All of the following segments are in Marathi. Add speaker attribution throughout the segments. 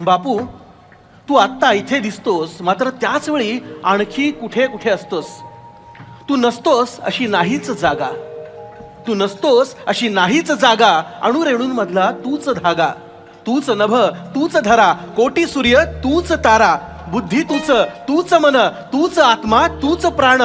Speaker 1: बापू तू आत्ता इथे दिसतोस मात्र त्याच वेळी आणखी कुठे कुठे असतोस? तू नसतोस अशी नाहीच जागा. तू नसतोस अशी नाहीच जागा. अणुरेणूंमधला तूच धागा. तूच नभ तूच धरा. कोटी सूर्य तूच तारा. बुद्धी तूच तूच मन तूच आत्मा तूच प्राण.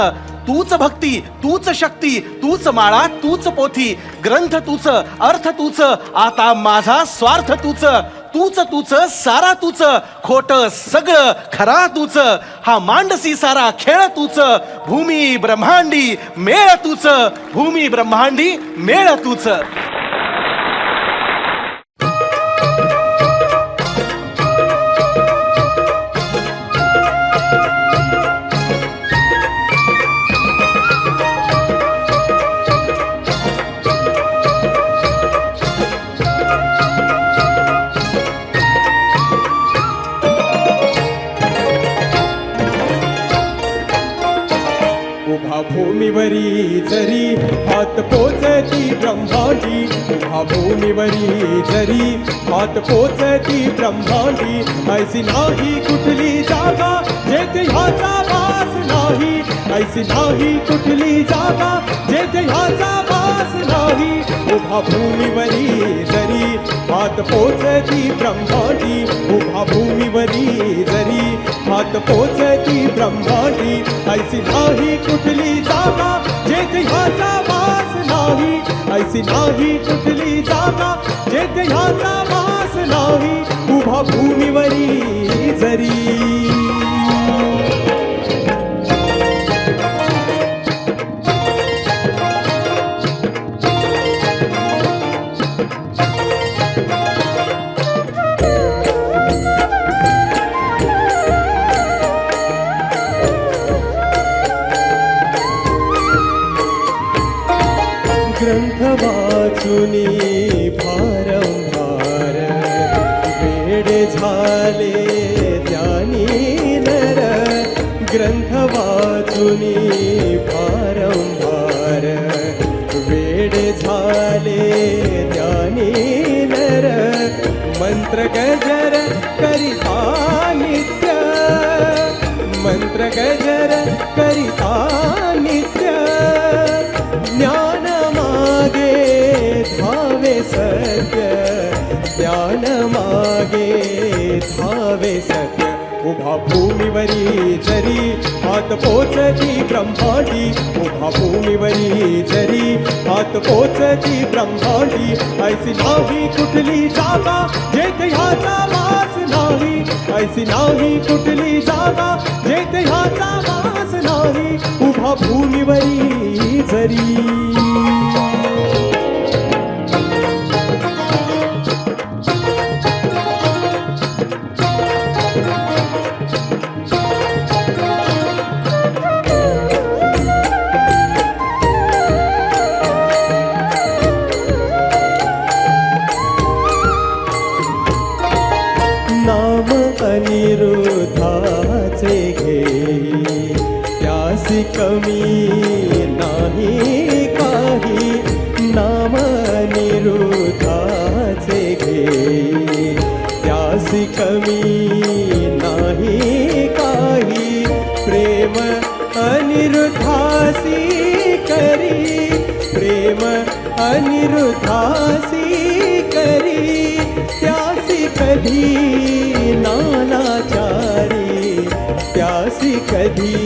Speaker 1: तूच भक्ती तूच शक्ती तूच माळा तूच पोथी. ग्रंथ तूच अर्थ तूच आता माझा स्वार्थ तूच. तूच तूच सारा तूच खोट सगळं खरा तूच हा मांडसी सारा खेळ तूच भूमी ब्रह्मांडी मेळ तूच भूमी ब्रह्मांडी मेळ तूच.
Speaker 2: भूमीवरी जरी, हात पोचती ब्रह्मांडी, उभा भूमीवरी जरी, हात पोचती ब्रह्मांडी, ऐसी नाही कुठली जागा जेथे ह्याचा वास नाही. ऐसी नाही कुठली जागा जेथे ह्याचा वास नाही. उभा भूमीवरी जरी, हात पोचती ब्रह्मांडी, उभा भूमीवरी जरी, हात पोचती ब्रह्मांडी ऐसी नाही कुठली जागा जेथे ह्याचा वास नाही. ऐसी नाही कुठली जागा जेथे ह्याचा वास नाही. उभा भूमीवरी जरी झाले ज्ञानी नर ग्रंथ वाचुनी भारंभार वेड झाले ज्ञानी नर मंत्र गजर करिता नित्य मंत्र गजर करिता नित्य ज्ञान मागे धावे सत्य उभा भूमीवरी जरी हात पोचती ब्रह्मांडी उभा भूमीवरी जरी हात पोचती ब्रह्मांडी ऐसी नाही कुठली जागा जे ह्याचा वास नाही. ऐसी नाही कुठली जागा जे ह्याचा वास नाही. उभा भूमीवरी जरी कमी नाही काही नाम अनिरुद्धाचे घे. त्यासी कमी नाही काही प्रेम अनिरुद्धासी करी. प्रेम अनिरुद्धासी करी. त्यासी कधी नानाचारी त्यासी कधी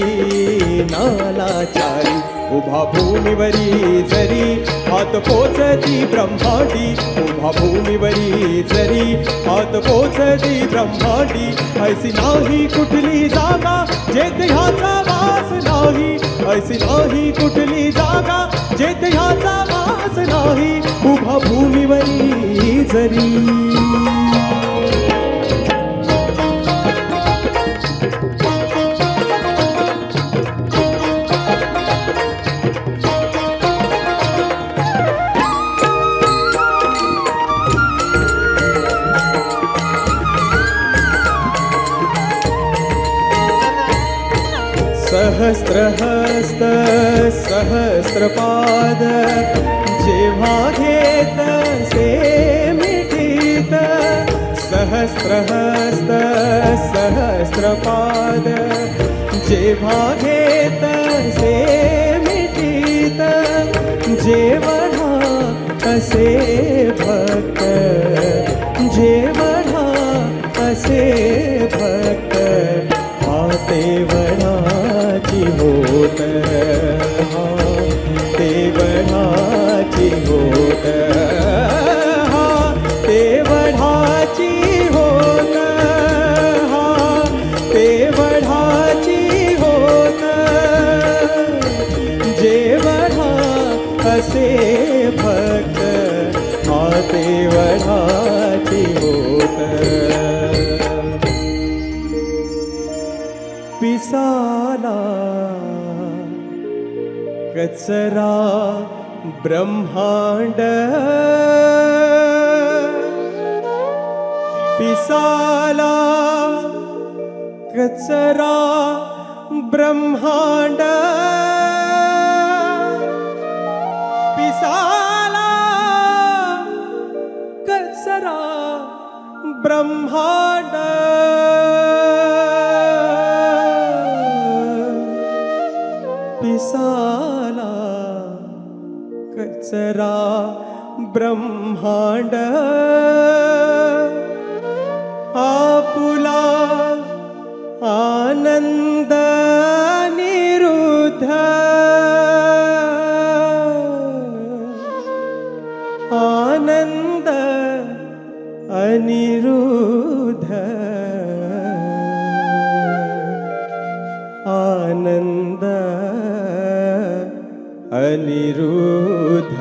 Speaker 2: नालाचारी उभा भूमीवरी जरी हात पोचती ब्रह्मांडी. उभा भूमीवरी जरी हात पोचती ब्रह्माटी ऐसी नाही कुठली जागा जेथे ह्याचा वास नाही. ऐसी नाही कुठली जागा जेथे ह्याचा वास नाही. उभा भूमीवरी जरी सहस्रहस्त सहस्रपाद जेव्हा घेत से मिठीत. सहस्रहस्त सहस्रपाद जेव्हा घेत से मिठीत. जेवढा असे भक्त जेव्हा होत कचरा ब्रह्मांड पिसाला कचरा ब्रह्मांड पिसाला कचरा ब्रह्मांड साला कचरा ब्रह्मांड. आपुला आनंद निरुद्ध. आनंद अनिरुद्ध. आनंद अनिरुद्ध।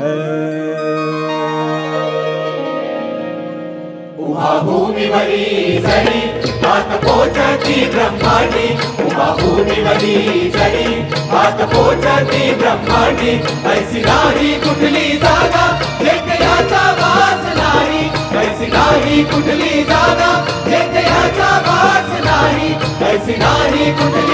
Speaker 3: उमा भूमिवरी जरी मात पोचती ब्रह्मांडी। उमा भूमिवरी जरी मात पोचती ब्रह्मांडी। ऐसी नाही कुठली जागा याचा वास नाही। ऐसी नाही कुठली जागा याचा वास नाही। ऐसी नाही कुठली